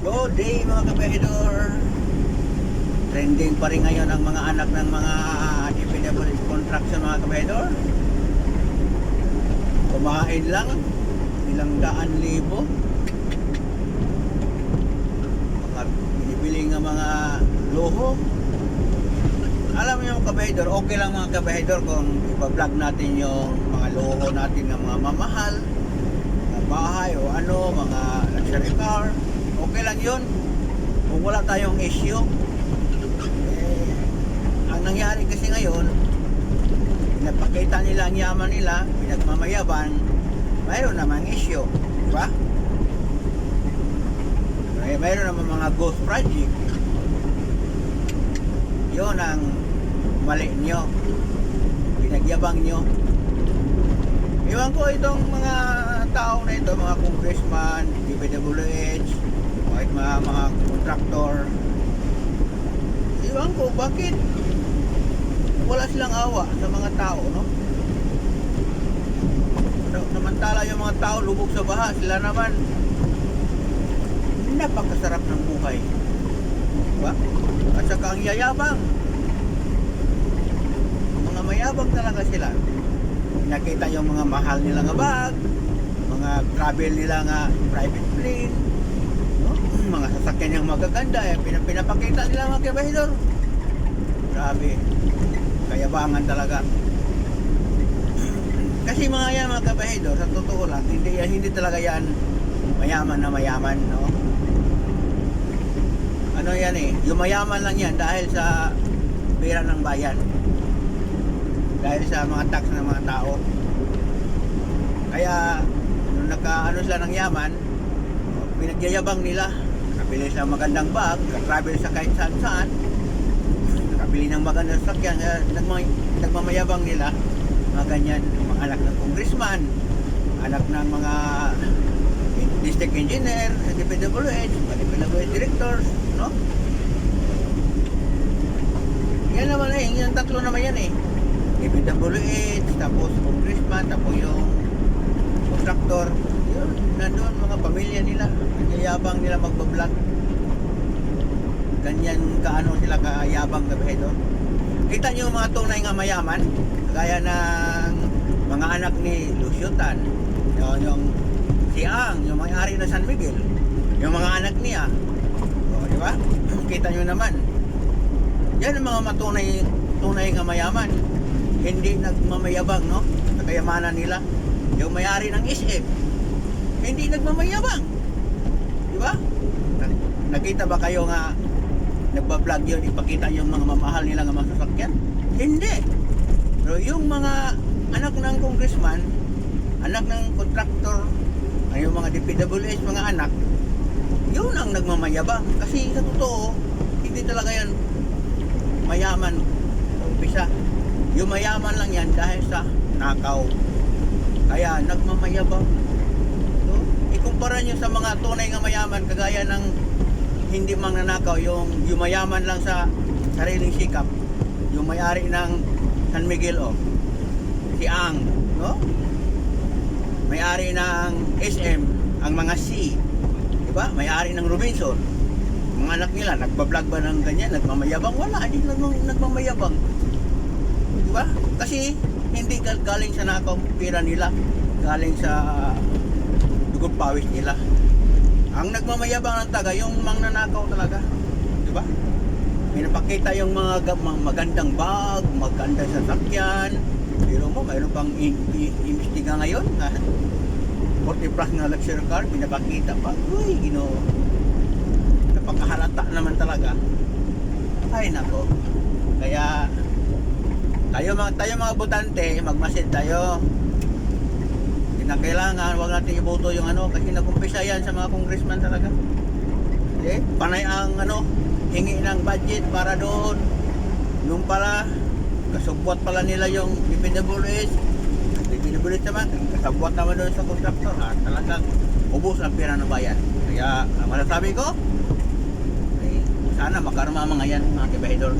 Good day mga kabahidor. Trending pa rin ngayon ang mga anak ng mga DPW construction mga kabahidor. Kumain lang ilang daan libo. Mga binibili ng mga luho. Alam niyo mga kabahidor, okay lang mga kabahidor kung ipa-vlog natin yung mga luho natin ng mga mamahal, mga bahay o ano, mga luxury car. Okay lang yun. Kung wala tayong issue. Eh, ang nangyari kasi ngayon, napakita nila ang yaman nila, pinagmamayabang, mayroon namang issue. Di ba? Eh, mayroon naman mga ghost project. Yun ang mali nyo. Pinagyabang nyo. Iwan ko itong mga tao na ito, mga congressman, DPWH, kahit mga, mga contractor. Iwan ko, bakit wala silang awa sa mga tao, no? Samantala yung mga tao lubog sa baha, sila naman napakasarap ng buhay. Diba? At saka ang yayabang. Mga mayabang talaga sila. Nakita yung mga mahal nila nga bag, mga travel nila nga private plane? Yung magaganda, eh, pinap- pinapakita nila mga kabahidor. Grabe. Kayabangan talaga. Kasi mga yan mga kabahidor, sa totoo lang, hindi, yan- hindi talaga yan mayaman na mayaman, no? Ano yan eh, yung mayaman lang yan dahil sa pera ng bayan. Dahil sa mga tax ng mga tao. Kaya, nung nagka ano sila ng yaman, pinagyayabang nila. Nakabili sa magandang bag, travel sa kahit saan saan. Nakabili ng magandang sakyan, kaya nagmay, nagmamayabang nila. Mga ganyan, mga anak ng congressman, anak ng mga district engineer, DPWH, DPWH directors, no? Yan naman eh, yung tatlo naman yan eh. DPWH, tapos congressman, tapos yung contractor. Yun, nandun mga pamilya nila. Nagyayabang nila magbablog. Ganyan kaano sila kayabang gabi doon. Kita yung mga tunay nga mayaman, gaya ng mga anak ni Lucio Tan, yung, yung si Ang, yung may-ari ng San Miguel, yung mga anak niya. O, di ba? Kita nyo naman. Yan ang mga matunay tunay nga mayaman. Hindi nagmamayabang, no? Sa kayamanan nila. Yung may-ari ng SM, hindi nagmamayabang. Di ba? Na- Nakita ba kayo nga nagbablog yun, ipakita yung mga mamahal nila nga mga sasakyan? Hindi. Pero yung mga anak ng congressman, anak ng contractor, ay yung mga DPWH, mga anak, yun ang nagmamayabang. Kasi sa totoo, hindi talaga yan mayaman sa umpisa. Yung mayaman lang yan dahil sa nakaw. Kaya nagmamayabang. Ikumpara nyo sa mga tunay nga mayaman, kagaya ng hindi mang nanakaw, yung yumayaman lang sa sariling sikap. Yung may-ari ng San Miguel, oh. Si Ang, no? May-ari ng SM, ang mga C. Di ba? May-ari ng Robinson. Mga anak nila, nagbablog ba ng ganyan? Nagmamayabang? Wala, hindi nag nagmamayabang. Di ba? Kasi hindi gal- galing sa nakaw pira nila. Galing sa dugot pawis nila. Ang nagmamayabang ng taga, yung mang nanakaw talaga. Di ba? May napakita yung mga, ga- mga magandang bag, magandang sasakyan. Pero mo, mayroon pang i- i- imbestiga ngayon. Ha? 40 plus na luxury car, pinapakita pa. Uy, ginoo. Napakahalata naman talaga. Ay, nako. Kaya, tayo mga, tayo mga butante, magmasid tayo. Na kailangan, huwag natin iboto yung ano, kasi nakumpisa yan sa mga congressman talaga. Eh, panay ang ano, hingi ng budget para doon. Nung pala, kasubwat pala nila yung DPWH. DPWH naman, kasabwat naman doon sa contractor. Ah, talagang ubos ang pera ng bayan. Kaya, ang masasabi ko, eh, sana makarma mga yan, mga kibahidor.